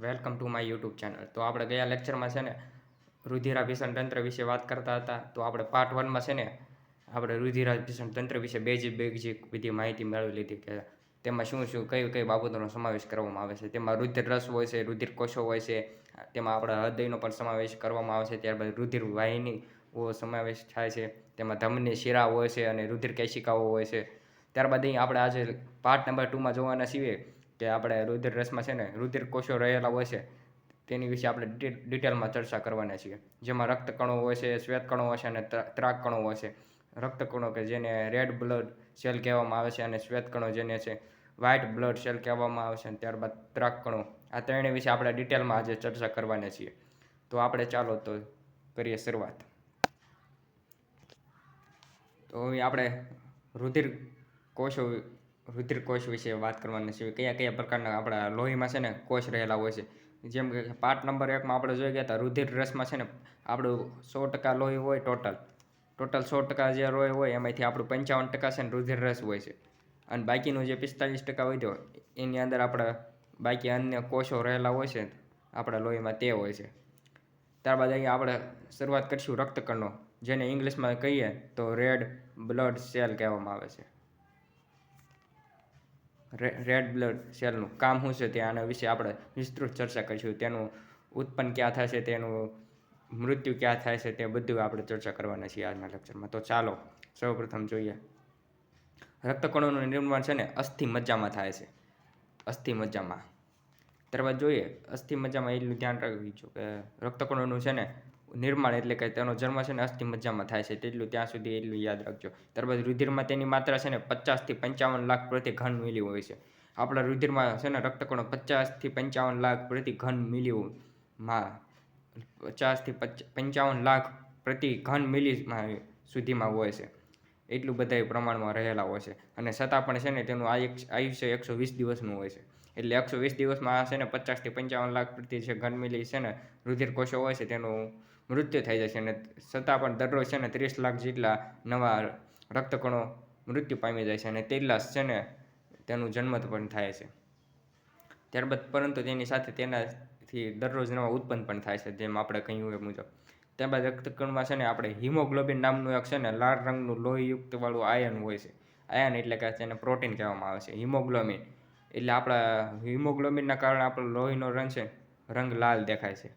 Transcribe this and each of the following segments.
Welcome to my YouTube channel. તો આપણે ગયા લેક્ચરમાં છે ને રુધિરાભીષણ તંત્ર વિશે વાત કરતા હતા. તો આપણે પાર્ટ વનમાં છે ને, આપણે રુધિરાભીષણ તંત્ર વિશે બેઝિક બેઝિક બધી માહિતી મેળવી લીધી કે તેમાં શું શું, કઈ કઈ બાબતોનો સમાવેશ કરવામાં આવે છે. તેમાં રુધિર રસ હોય છે, રુધિર કોષો હોય છે, તેમાં આપણા હૃદયનો પણ સમાવેશ કરવામાં આવે છે. ત્યારબાદ રુધિર વાહિનીઓ સમાવેશ થાય છે. તેમાં ધમની શિરા હોય છે અને રુધિર કેશિકાઓ હોય છે. ત્યારબાદ અહીં આપણે આજે પાર્ટ નંબર ટુમાં જોવાના છીએ. કે આપણે રુધિર રસમાં છે ને રુધિર કોષો રહેલા હોય છે, તેની વિશે આપણે ડિટેલમાં ચર્ચા કરવાના છીએ. જેમાં રક્તકણો હોય છે શ્વેતકણો હોય છે અને ત્ર- ત્રાકકણો હોય છે. રક્તકણો કે જેને રેડ બ્લડ સેલ કહેવામાં આવે છે અને શ્વેતકણો જેને છે વ્હાઇટ બ્લડ સેલ કહેવામાં આવે છે અને ત્યારબાદ ત્રાકકણો આ ત્રણેય વિશે આપણે ડિટેલમાં આજે ચર્ચા કરવાના છીએ. તો આપણે ચાલો તો કરીએ શરૂઆત. તો આપણે રુધિર કોષો રુધિર કોષ વિશે વાત કરવાના છે. કયા કયા પ્રકારના આપણા લોહીમાં છે ને કોષ રહેલા હોય છે? જેમ કે પાર્ટ નંબર એકમાં આપણે જોઈ ગયા હતા, રુધિર રસમાં છે ને આપણું સો ટકા લોહી હોય ટોટલ ટોટલ સો ટકા જે લોહી હોય એમાંથી આપણું પંચાવન ટકા છે ને રુધિર રસ હોય છે. અને બાકીનું જે પિસ્તાલીસ ટકા વધ્યો, એની અંદર આપણા બાકી અન્ય કોષો રહેલા હોય છે આપણા લોહીમાં તે હોય છે. ત્યારબાદ અહીંયા આપણે શરૂઆત કરીશું રક્તકણનો જેને ઇંગ્લિશમાં કહીએ તો રેડ બ્લડ સેલ કહેવામાં આવે છે. રેડ બ્લડ સેલનું કામ શું છે તે આના વિશે આપણે વિસ્તૃત ચર્ચા કરીશું. તેનું ઉત્પન્ન ક્યાં છે? તેનું મૃત્યુ ક્યાં થાય છે? તે બધું આપણે ચર્ચા કરવાના છીએ આજના લેક્ચરમાં તો ચાલો, સૌપ્રથમ જોઈએ. રક્તકણોનું નિર્માણ છે ને અસ્થિ મજ્જામાં થાય છે. અસ્થિ મજ્જામાં. ત્યારબાદ જોઈએ, અસ્થિ મજ્જામાં એટલું ધ્યાન રાખવું કે રક્તકણોનું છે ને નિર્માણ એટલે કે તેનો જન્મ છે ને અસ્થિ મજ્જામાં થાય છે તેટલું ત્યાં સુધી એટલું યાદ રાખજો. ત્યારબાદ રુધિરમાં તેની માત્રા છે ને પચાસથી પંચાવન લાખ પ્રતિ ઘન મિલી હોય છે. આપણા રુધિરમાં છે ને રક્તકણો પચાસથી પંચાવન લાખ પ્રતિ ઘન મિલી માં પચાસથી પંચાવન લાખ પ્રતિ ઘન મિલીમાં સુધીમાં હોય છે. એટલું બધા પ્રમાણમાં રહેલા હોય છે. અને છતાં પણ છે ને તેનું આયુ- આયુષ્ય એકસો વીસ દિવસનું હોય છે. એટલે એકસો વીસ દિવસમાં છે ને પચાસથી પંચાવન લાખ પ્રતિ જે ઘન મિલી છે ને રુધિર કોષો હોય છે તેનું મૃત્યુ થઈ છે અને છતાં પણ દરરોજ છે ને ત્રીસ લાખ જેટલા નવા રક્તકણો મૃત્યુ પામી જાય છે અને તેટલા છે ને તેનું જન્મ પણ થાય છે. ત્યારબાદ પરંતુ તેની સાથે તેનાથી દરરોજ નવા ઉત્પન્ન પણ થાય છે, જેમ આપણે કહ્યું એ મુજબ. ત્યારબાદ રક્તકણમાં છે ને આપણે હિમોગ્લોબિન નામનું એક છે ને લાલ રંગનું લોહીયુક્ત વાળું આયન હોય છે. આયન એટલે કે તેને પ્રોટીન કહેવામાં આવે છે, હિમોગ્લોબિન. એટલે આપણા હિમોગ્લોબિનના કારણે આપણો લોહીનો રંગ છે રંગ લાલ દેખાય છે.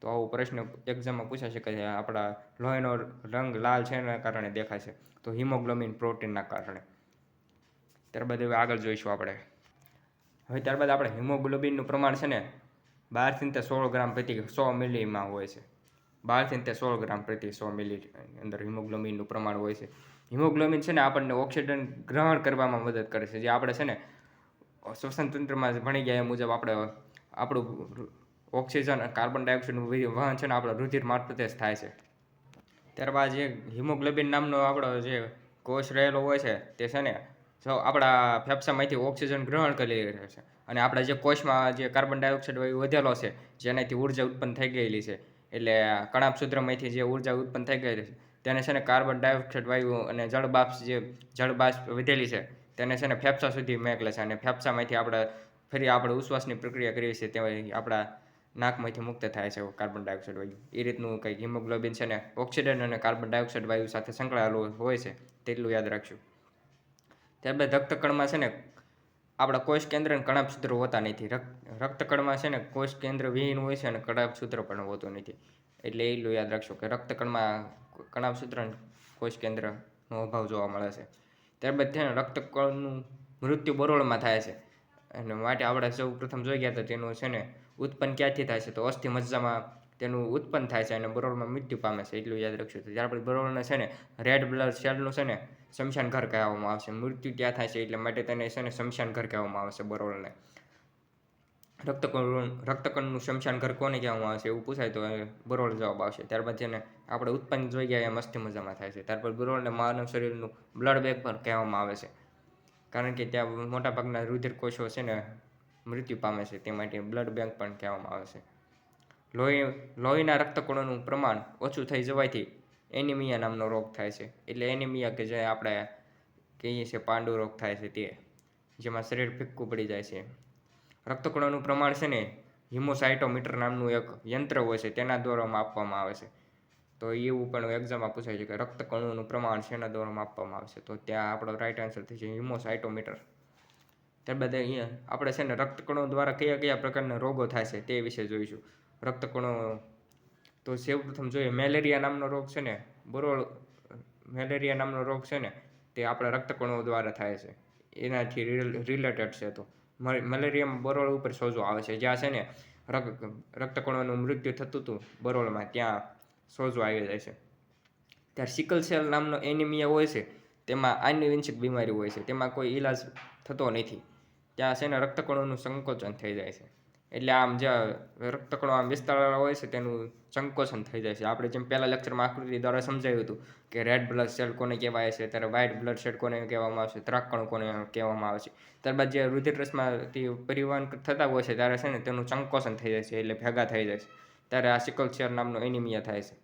તો આવો પ્રશ્ન એક્ઝામમાં પૂછાઈ શકે છે આપણા લોહીનો રંગ લાલ છે એના કારણે દેખાય છે. તો હિમોગ્લોબિન પ્રોટીનના કારણે. ત્યારબાદ હવે આગળ જોઈશું આપણે. હવે ત્યારબાદ આપણે હિમોગ્લોબિનનું પ્રમાણ છે ને બારથી તે સોળ ગ્રામ પ્રતિ સો મિલીમાં હોય છે. બારથી તે સોળ ગ્રામ પ્રતિ સો મિલી અંદર હિમોગ્લોબિનનું પ્રમાણ હોય છે. હિમોગ્લોબિન છે ને આપણને ઓક્સિજન ગ્રહણ કરવામાં મદદ કરે છે. જે આપણે છે ને શ્વસન તંત્રમાં ભણી ગયા એ મુજબ આપણે આપણું ઓક્સિજન અને કાર્બન ડાયોક્સાઇડનું વહી- વહન આપણા રુધિર મારફતે જ થાય છે. ત્યારબાદ જે હિમોગ્લોબિન નામનો આપણો જે કોષ રહેલો હોય છે, તે છે ને જો આપણા ફેફસામાંથી ઓક્સિજન ગ્રહણ કરી રહ્યો છે અને આપણા જે કોષમાં જે કાર્બન ડાયોક્સાઇડ વાયુ વધેલો છે, જેનાથી ઊર્જા ઉત્પન્ન થઈ ગયેલી છે. એટલે કણાપ સૂત્રમાંથી જે ઊર્જા ઉત્પન્ન થઈ ગયેલી છે, તેને છે ને કાર્બન ડાયોક્સાઇડ વાયુ અને જળબાષ્પ જે જળબાષ્પ વધેલી છે, તેને છે ને ફેફસા સુધી મેકલે છે અને ફેફસામાંથી આપણે, ફરી આપણે ઉશ્વાસની પ્રક્રિયા કરીએ છીએ તેમાં આપણા નાકમાંથી મુક્ત થાય છે કાર્બન ડાયોક્સાઇડ વાયુ. એ રીતનું કંઈક હિમોગ્લોબિન છે ને ઓક્સિજન અને કાર્બન ડાયોક્સાઇડ વાયુ સાથે સંકળાયેલું હોય છે તેટલું યાદ રાખશું ત્યારબાદ રક્તકણમાં છે ને આપણા કોષ કેન્દ્ર અને કણાપ સૂત્ર હોતા નથી. રક્ત રક્તકણમાં છે ને કોષ કેન્દ્ર વિહીન હોય છે અને કણાપ સૂત્ર પણ હોતું નથી. એટલે એટલું યાદ રાખશો કે રક્તકણમાં કણાપ સૂત્ર કોષ કેન્દ્રનો અભાવ જોવા મળે છે. ત્યારબાદ છે ને રક્તકણનું મૃત્યુ બરોળમાં થાય છે. અને માટે આપણે સૌ પ્રથમ જોઈ ગયા તો તેનું છે ને ઉત્પન્ન ક્યાંથી થાય છે? તો અસ્થિ મજ્જામાં તેનું ઉત્પન્ન થાય છે અને બરોળમાં મૃત્યુ પામે છે, એટલું યાદ રાખશું તો ત્યારબાદ બરોળને છે ને રેડ બ્લડ સેલનું છે ને, શમશાન ઘર કહેવામાં આવશે. મૃત્યુ ત્યાં થાય છે? એટલે માટે તેને છે ને, શમશાન ઘર કહેવામાં આવશે બરોળને. રક્તકણ રક્તકણનું શમશાન ઘર કોને કહેવામાં આવશે? એવું પૂછાય તો બરોળ જવાબ આવશે. ત્યારબાદ જેને આપણે ઉત્પન્ન જોઈ ગયા, એમ અસ્થિ મજામાં થાય છે. ત્યારબાદ બરોળને માનવ શરીરનું બ્લડ બેગ પણ કહેવામાં આવે છે. કારણ કે ત્યાં મોટાભાગના રુધિર કોષો છે ને મૃત્યુ પામે છે. તે માટે બ્લડ બેંક પણ કહેવામાં આવે છે. લોહી, લોહીના રક્તકણોનું પ્રમાણ ઓછું થઈ જવાથી એનિમિયા નામનો રોગ થાય છે. એટલે એનિમિયા કે જે આપણે કહીએ છીએ પાંડુ રોગ થાય છે તે, જેમાં શરીર ફિક્કું પડી જાય છે. રક્તકણોનું પ્રમાણ છે ને હિમોસાઇટોમીટર નામનું એક યંત્ર હોય છે, તેના દ્વારા આપવામાં આવે છે. તો એવું પણ એક્ઝામમાં પૂછાય છે કે રક્તકણોનું પ્રમાણ શેના દ્વારા આપવામાં આવે છે? તો ત્યાં આપણો રાઈટ આન્સર છે હિમોસાઇટોમીટર ત્યારબાદ અહીંયા આપણે છે ને રક્તકણો દ્વારા કયા કયા પ્રકારના રોગો થાય છે તે વિશે જોઈશું. રક્તકણો તો સૌપ્રથમ જોઈએ મેલેરિયા નામનો રોગ છે ને બરોળ મેલેરિયા નામનો રોગ છે ને, તે આપણા રક્તકણો દ્વારા થાય છે. એનાથી રિલેટેડ છે તો. મલેરિયામાં બરોળ ઉપર સોજો આવે છે. જ્યાં છે ને રક્ત રક્તકણોનું મૃત્યુ થતું હતું બરોળમાં ત્યાં સોજો આવી જાય છે. ત્યારે સિકલ સેલ નામનો એનિમિયા હોય છે, તેમાં આનુવંશિક બીમારી હોય છે. તેમાં કોઈ ઈલાજ થતો નથી. ત્યાં છે ને રક્તકણોનું સંકોચન થઈ જાય છે. એટલે આમ જે રક્તકણો આમ વિસ્તારેલા હોય છે તેનું સંકોચન થઈ જાય છે. આપણે જેમ પહેલા લેક્ચરમાં આકૃતિ દ્વારા સમજાવ્યું હતું કે રેડ બ્લડ સેલ કોને કહેવાય છે, ત્યારે વ્હાઇટ બ્લડ સેલ કોને કહેવામાં આવે છે ત્રાકકણો કોને કહેવામાં આવે છે. ત્યારબાદ જે રુધિર રસમાંથી પરિવહન થતા હોય છે, ત્યારે છે ને તેનું સંકોચન થઈ જાય છે, એટલે ભેગા થઈ જાય છે. ત્યારે આ સિકલ સેલ નામનો એનિમિયા થાય છે.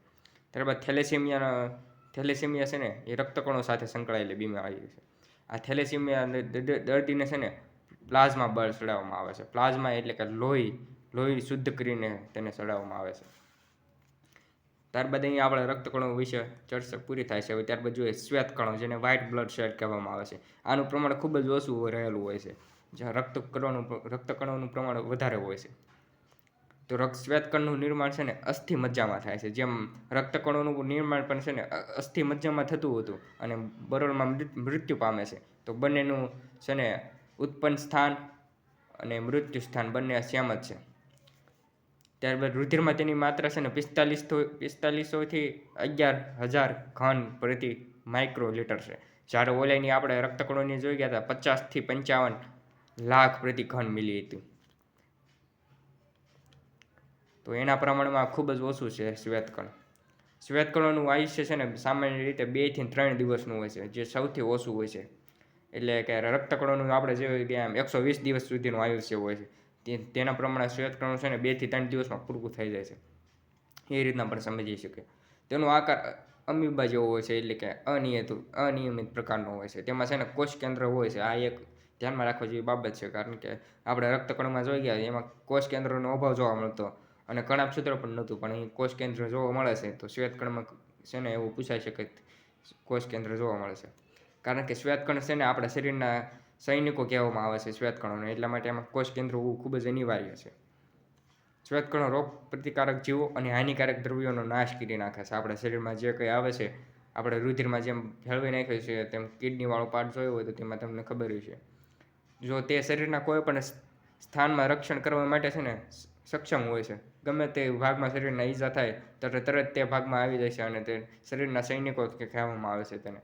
ત્યારબાદ થેલેસીમિયાનો થેલેસીમિયા છે ને એ રક્તકણો સાથે સંકળાયેલી બીમારી છે. આ થેલેસીમિયા દર્દીને છે ને પ્લાઝમા બળ ચડાવવામાં આવે છે. પ્લાઝમા એટલે કે લોહી લોહી શુદ્ધ કરીને તેને ચડાવવામાં આવે છે. ત્યારબાદ અહીંયા આપણે રક્તકણો વિશે ચર્ચા પૂરી થાય છે. હવે ત્યારબાદ જોઈએ શ્વેતકણો, જેને વ્હાઇટ બ્લડ સેલ કહેવામાં આવે છે. આનું પ્રમાણ ખૂબ જ ઓછું રહેલું હોય છે. જ્યાં રક્તકણોનું રક્તકણોનું પ્રમાણ વધારે હોય છે. તો રક્ત શ્વેતકણનું નિર્માણ છે ને અસ્થિ મજ્જામાં થાય છે. જેમ રક્તકણોનું નિર્માણ પણ છે ને અસ્થિ મજ્જામાં થતું હતું અને બરોળમાં મૃત્યુ પામે છે. તો બંનેનું છે ને ઉત્પન્ન સ્થાન અને મૃત્યુ સ્થાન બંને સેમ જ છે. ત્યારબાદ રુધિરમાં તેની માત્રા છે ને પિસ્તાલીસ પિસ્તાલીસોથી અગિયાર હજાર ઘન પ્રતિ માઇક્રોલીટર છે. જ્યારે ઓલાની આપણે રક્તકણોની જોઈ ગયા હતા, પચાસથી પંચાવન લાખ પ્રતિ ઘન મિલી હતી. તો એના પ્રમાણમાં ખૂબ જ ઓછું છે શ્વેતકણ. શ્વેતકણોનું આયુષ્ય છે ને સામાન્ય રીતે બેથી ત્રણ દિવસનું હોય છે, જે સૌથી ઓછું હોય છે. એટલે કે રક્તકણોનું આપણે જોઈએ કે આમ એકસો વીસ દિવસ સુધીનું આયુષ્ય હોય છે. તેના પ્રમાણે શ્વેતકણો છે ને બેથી ત્રણ દિવસમાં પૂરું થઈ જાય છે. એ રીતના પણ સમજી શકે તેનો આકાર અમીબા જેવો હોય છે, એટલે કે અનિયત, અનિયમિત પ્રકારનો હોય છે. તેમાં છે ને કોષ કેન્દ્ર હોય છે. આ એક ધ્યાનમાં રાખવા જેવી બાબત છે, કારણ કે આપણે રક્તકણમાં જોઈ ગયા એમાં કોષ કેન્દ્રનો અભાવ જોવા મળતો અને કણાપ સૂત્ર પણ નહોતું, પણ અહીં કોષ કેન્દ્ર જોવા મળે છે. તો શ્વેતકણમાં છે ને એવું પૂછાય છે કે કોષ કેન્દ્ર જોવા મળે છે. કારણ કે શ્વેતકણ છે ને આપણા શરીરના સૈનિકો કહેવામાં આવે છે શ્વેતકણોને એટલા માટે એમાં કોષ કેન્દ્ર હોવું ખૂબ જ અનિવાર્ય છે. શ્વેતકણો રોગ પ્રતિકારક જીવો અને હાનિકારક દ્રવ્યોનો નાશ કરી નાખે છે. આપણા શરીરમાં જે કંઈ આવે છે, આપણે રુધિરમાં જેમ ભેળવી નાખ્યું છે, તેમ કિડનીવાળો પાર્ટ જોયો હોય તો તેમાં તમને ખબર છે જો તે શરીરના કોઈ પણ સ્થાનમાં રક્ષણ કરવા માટે છે ને સક્ષમ હોય છે. ગમે તે ભાગમાં શરીરના ઈજા થાય, તો તરત તે ભાગમાં આવી જાય છે અને તે શરીરના સૈનિકો કહેવામાં આવે છે તેને.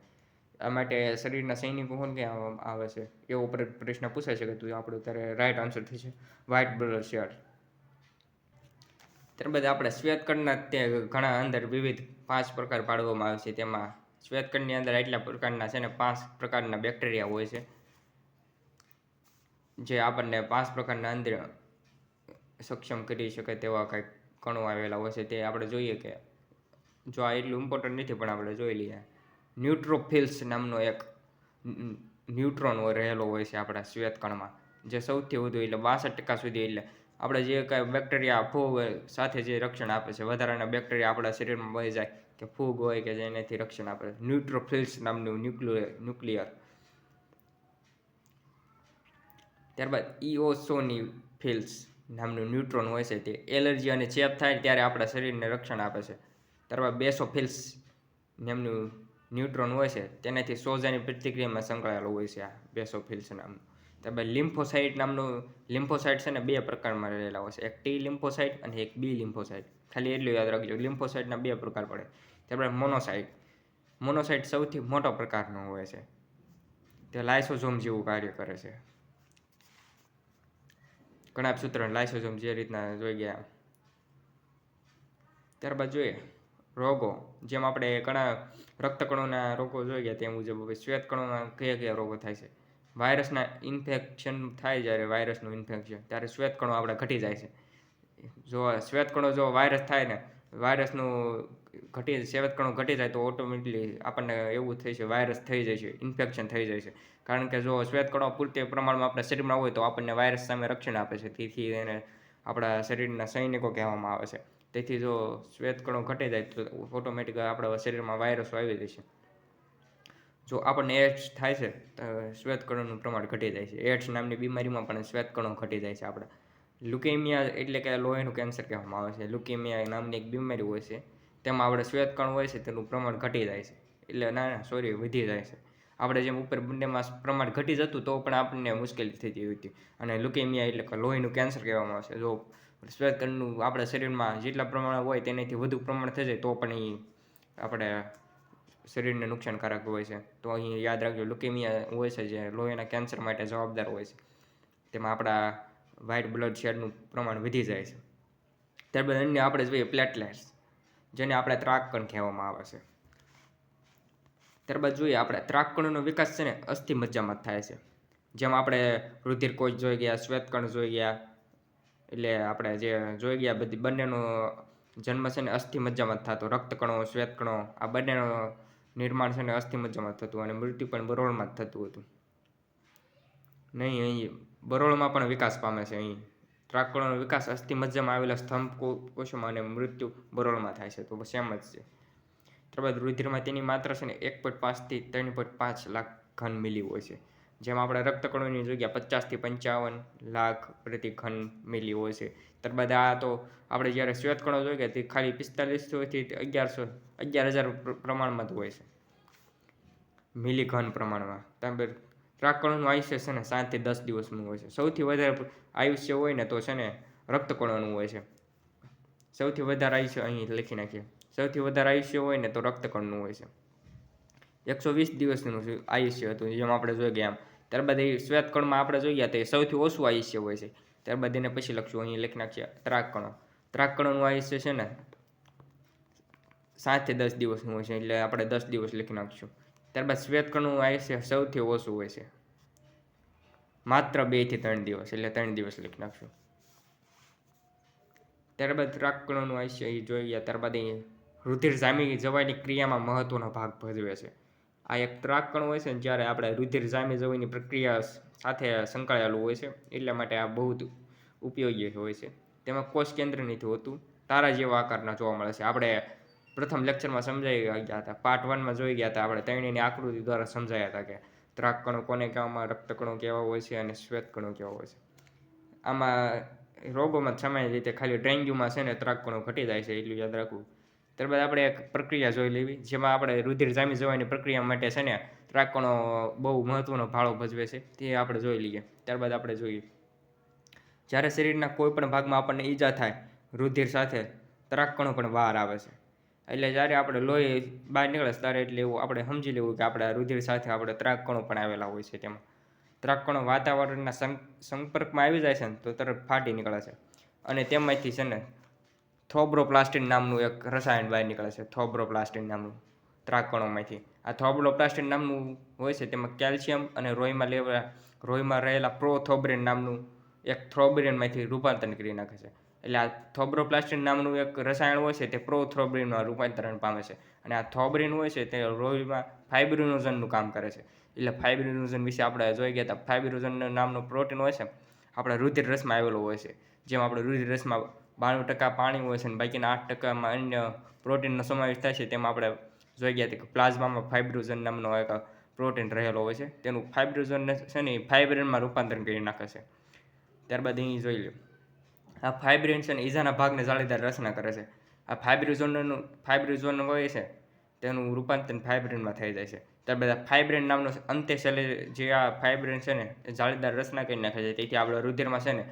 આ માટે શરીરના સૈનિકો કોણ ક્યાં આવે છે? એવો પ્રશ્ન પૂછાય છે કે તું આપણો ત્યારે રાઈટ આન્સર થશે વ્હાઇટ બ્લડ સેલ ત્યારબાદ આપણે શ્વેતકણના તે ઘણા અંદર વિવિધ પાંચ પ્રકાર પાડવામાં આવે છે. તેમાં શ્વેતકણની અંદર એટલા પ્રકારના છે ને પાંચ પ્રકારના બેક્ટેરિયા હોય છે. જે આપણને પાંચ પ્રકારના અંદર સક્ષમ કરી શકે તેવા કંઈક કણો આવેલા હોય છે. તે આપણે જોઈએ કે જો આ એટલું ઇમ્પોર્ટન્ટ નથી પણ આપણે જોઈ લઈએ. ન્યુટ્રોફિલ્સ નામનો એક ન્યુટ્રોન રહેલો હોય છે આપણા શ્વેતકણમાં. જે સૌથી વધુ એટલે બાસઠ ટકા સુધી એટલે આપણે જે કાંઈ બેક્ટેરિયા, ફૂગ સાથે જે રક્ષણ આપે છે, વધારાના બેક્ટેરિયા આપણા શરીરમાં વહી જાય કે ફૂગ હોય કે જેનાથી રક્ષણ આપે ન્યુટ્રોફિલ્સ નામનું ન્યુક્લિયર ન્યુક્લિયર. ત્યારબાદ ઇઓસોની ફિલ્સ નામનું ન્યુટ્રોન હોય છે તે એલર્જી અને ચેપ થાય ત્યારે આપણા શરીરને રક્ષણ આપે છે. ત્યારબાદ બેસોફિલ્સ નામનું ન્યુટ્રોન હોય છે, તેનાથી સોજાની પ્રતિક્રિયામાં સંકળાયેલો હોય છે આ બેસોફિલ્સ નામનું. ત્યારબાદ લિમ્ફોસાઇટ નામનું, લિમ્ફોસાઇટ છે ને બે પ્રકારમાં રહેલા હોય છે, એક ટી લિમ્ફોસાઇટ અને એક બી લિમ્ફોસાઇટ. ખાલી એટલું યાદ રાખજો, લિમ્ફોસાઇટના બે પ્રકાર પડે. ત્યારબાદ મોનોસાઇટ મોનોસાઇટ સૌથી મોટો પ્રકારનો હોય છે. તે લાઇસોઝોમ જેવું કાર્ય કરે છે. ઘણા સૂત્ર લાઇસોઝોમ જે રીતના જોઈ ગયા. ત્યારબાદ જોઈએ, રોગો, જેમ આપણે ઘણા રક્તકણોના રોગો જોઈ ગયા તે મુજબ હવે શ્વેતકણોના કયા કયા રોગો થાય છે? વાયરસના ઇન્ફેક્શન થાય જ્યારે વાયરસનું ઇન્ફેક્શન, ત્યારે શ્વેતકણો આપણે ઘટી જાય છે. જો શ્વેતકણો જો વાયરસ થાય ને, વાયરસનું ઘટી, શ્વેતકણો ઘટી જાય તો ઓટોમેટિકલી આપણને એવું થઈ છે, વાયરસ થઈ જાય છે, ઇન્ફેક્શન થઈ જાય છે. કારણ કે જો શ્વેતકણો પૂરતી પ્રમાણમાં આપણા શરીરમાં હોય તો આપણને વાયરસ સામે રક્ષણ આપે છે. તેથી એને આપણા શરીરના સૈનિકો કહેવામાં આવે છે. તેથી જો શ્વેતકણો ઘટી જાય તો ઓટોમેટિક આપણા શરીરમાં વાયરસો આવી જશે જો આપણને એડ્સ થાય છે, તો શ્વેતકણોનું પ્રમાણ ઘટી જાય છે. એડ્સ નામની બીમારીમાં પણ શ્વેતકણો ઘટી જાય છે આપણે. લુકેમિયા એટલે કે લોહીનું કેન્સર કહેવામાં આવે છે. લુકેમિયા નામની એક બીમારી હોય છે. તેમાં આપણે શ્વેતકણ હોય છે, તેનું પ્રમાણ ઘટી જાય છે. એટલે ના ના સોરી વધી જાય છે. આપણે જેમ ઉપર બંનેમાં પ્રમાણ ઘટી જતું, તો પણ આપણને મુશ્કેલી થતી હતી અને લુકેમિયા એટલે કે લોહીનું કેન્સર કહેવામાં આવે છે. જો શ્વેતકણનું આપણા શરીરમાં જેટલા પ્રમાણ હોય તેનાથી વધુ પ્રમાણ થઈ જાય તો પણ એ આપણે શરીરને નુકસાનકારક હોય છે. તો અહીં યાદ રાખજો લુકેમિયા હોય છે જે લોહીના કેન્સર માટે જવાબદાર હોય છે. તેમાં આપણા વ્હાઇટ બ્લડ શેડનું પ્રમાણ વધી જાય છે. ત્યારબાદ અન્ય આપણે જોઈએ પ્લેટલેટ્સ જેને આપણે ત્રાકકણ કહેવામાં આવે છે. ત્યારબાદ જોઈએ આપણે ત્રાકકણોનો વિકાસ છે ને અસ્થિ મજ્જામાં થાય છે. જેમ આપણે રુધિર કોચ જોઈ ગયા, શ્વેતકણ જોઈ ગયા એટલે આપણે જે જોઈ ગયા બધી બંનેનો જન્મ છે ને અસ્થિ મજ્જામાં થતો. રક્તકણો, શ્વેતકણો, આ બંનેનો નિર્માણ છે ને અસ્થિ મજ્જામાં થતું અને મૃત્યુ પણ બરોળમાં જ થતું હતું. નહીં અહીં બરોળમાં પણ વિકાસ પામે છે અહીં. ત્રાકકણોનો વિકાસ અસ્થિ મજ્જામાં આવેલા સ્તંભ કોષોમાં અને મૃત્યુ બરોળમાં થાય છે. તો સેમ જ છે. ત્યારબાદ રુધિરમાં તેની માત્રા છે ને એક પોઈન્ટ પાંચથી ત્રણ પોઈન્ટ પાંચ લાખ ઘન મિલી હોય છે. જેમ આપણે રક્તકણોની જગ્યા પચાસથી પંચાવન લાખ પ્રતિ ઘન મિલી હોય છે. ત્યારબાદ આ તો આપણે જ્યારે શ્વેતકણો જોઈએ તે ખાલી પિસ્તાલીસોથી અગિયારસો, અગિયાર હજાર પ્રમાણમાં જ હોય છે. મિલી ઘન પ્રમાણમાં. ત્યારબાદ ત્રાકકણોનું આયુષ્ય છે ને સાતથી દસ દિવસનું હોય છે. સૌથી વધારે આયુષ્ય હોય ને તો છે ને રક્તકણોનું હોય છે. સૌથી વધારે આયુષ્ય અહીં લખી નાખીએ. સૌથી વધારે આયુષ્ય હોય ને તો રક્તકણનું હોય છે. એકસો વીસ દિવસનું આયુષ્ય હતું, જેમ આપણે જોઈ ગયા એમ ત્યારબાદ એ શ્વેતકણમાં આપણે જોઈ ગયા તો એ સૌથી ઓછું આયુષ્ય હોય છે. ત્યારબાદ એને પછી લખશું અહીં લખી નાખીએ ત્રાક ત્રાકકણોનું આયુષ્ય છે ને સાતથી દસ દિવસનું હોય છે, એટલે આપણે દસ દિવસ લખી નાખીશું. ત્યારબાદ શ્વેતકણનું આયુષ્ય સૌથી ઓછું હોય છે. માત્ર બેથી ત્રણ દિવસ, એટલે ત્રણ દિવસ લખી નાખશું. ત્યારબાદ ત્રાકકણોનું આયુષ્ય એ જોઈ ગયા ત્યારબાદ એ રુધિર જામી જવાની ક્રિયામાં મહત્વનો ભાગ ભજવે છે. આ એક ત્રાકકણ હોય છે ને જ્યારે આપણે રુધિર જામી જવાની પ્રક્રિયા સાથે સંકળાયેલું હોય છે, એટલા માટે આ બહુ ઉપયોગી હોય છે. તેમાં કોષ કેન્દ્ર નથી હોતું. તારા જેવા આકારના જોવા મળે છે. આપણે પ્રથમ લેક્ચરમાં સમજાઈ ગયા હતા. પાર્ટ વનમાં જોઈ ગયા હતા આપણે ત્રણેયની આકૃતિ દ્વારા સમજાયા હતા કે ત્રાકકણો કોને કહેવામાં રક્તકણો કેવા હોય છે અને શ્વેતકણો કેવા હોય છે. આમાં રોગોમાં સામાન્ય રીતે ખાલી ડેન્ગ્યુમાં છે ને ત્રાકકણો ઘટી જાય છે, એટલું યાદ રાખવું. ત્યારબાદ આપણે એક પ્રક્રિયા જોઈ લેવી, જેમાં આપણે રુધિર જામી જવાની પ્રક્રિયા માટે છે ને ત્રાકણો બહુ મહત્વનો ફાળો ભજવે છે, તે આપણે જોઈ લઈએ. ત્યારબાદ આપણે જોઈએ. જ્યારે શરીરના કોઈ પણ ભાગમાં આપણને ઈજા થાય, રુધિર સાથે ત્રાકણો પણ બહાર આવે છે. એટલે જ્યારે આપણે લોહી બહાર નીકળે ત્યારે એટલે એવું આપણે સમજી લેવું કે આપણા રુધિર સાથે આપણે ત્રાકણો પણ આવેલા હોય છે તેમાં. ત્રાકણો વાતાવરણના સંપર્કમાં આવી જાય છે ને, તો તરત ફાટી નીકળે છે. અને તેમાંથી છે ને થોબ્રોપ્લાસ્ટિન નામનું એક રસાયણ બહાર નીકળે છે, થોબ્રોપ્લાસ્ટિન નામનું ત્રાકણોમાંથી. આ થોબ્રોપ્લાસ્ટિન નામનું હોય છે, તેમાં કેલ્શિયમ અને રોયમાં લેવા, રોયમાં રહેલા પ્રોથોબ્રિન નામનું એક થ્રોબ્રિનમાંથી રૂપાંતરણ કરી નાખે છે. એટલે આ થોબ્રોપ્લાસ્ટિન નામનું એક રસાયણ હોય છે, તે પ્રોથ્રોબ્રિનમાં રૂપાંતરણ પામે છે. અને આ થોબ્રિન હોય છે, તે રોયમાં ફાઇબ્રિનોઝનનું કામ કરે છે. એટલે ફાઇબ્રિનોઝન વિશે આપણે જોઈ ગયા હતા. ફાઇબ્રિનોઝન નામનું પ્રોટીન હોય છે, આપણા રુધિર રસમાં આવેલું હોય છે. જેમ આપણે રુધિર રસમાં બાણું ટકા પાણી હોય છે અને બાકીના આઠ ટકામાં અન્ય પ્રોટીનનો સમાવેશ થાય છે તેમાં આપણે જોઈ ગયા કે પ્લાઝમામાં ફાઇબ્રોઝન નામનો એક પ્રોટીન રહેલો હોય છે. તેનું ફાઇબ્રોઝનને છે ને ફાઇબ્રેનમાં રૂપાંતરણ કરી નાખે છે. ત્યારબાદ અહીં જોઈ લો આ ફાઇબ્રેન છે ને ઈજાના ભાગને જાળીદાર રચના કરે છે. આ ફાઇબ્રિઝોનનું ફાઇબ્રોઝોન હોય છે તેનું રૂપાંતર ફાઇબ્રિનમાં થઈ જાય છે. ત્યારબાદ આ ફાઇબ્રેન નામનો અંતે છેલ્લે જે આ ફાઇબ્રેન છે ને જાળીદાર રચના કરી નાખે છે. તેથી આપણે રુધિરમાં છે ને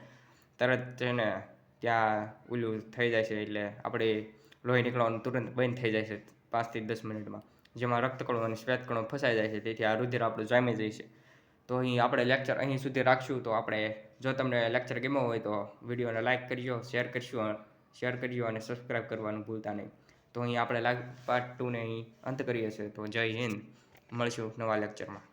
તરત છે ને ત્યાં ઓલું થઈ જાય છે એટલે આપણે લોહી નીકળવાનું તુરંત બંધ થઈ જાય છે પાંચથી દસ મિનિટમાં. જેમાં રક્તકણો અને શ્વેતકણો ફસાઈ જાય છે, તેથી આ રુધિર આપણું જામી જાય છે. તો અહીં આપણે લેક્ચર અહીં સુધી રાખશું, તો આપણે જો તમને લેક્ચર ગમ્યો હોય તો વિડીયોને લાઇક કરજો શેર કરશું શેર કરજો અને સબસ્ક્રાઇબ કરવાનું ભૂલતા નહીં. તો અહીં આપણે પાર્ટ ટુને અહીં અંત કરીએ છીએ. તો જય હિન્દ. મળશું નવા લેક્ચરમાં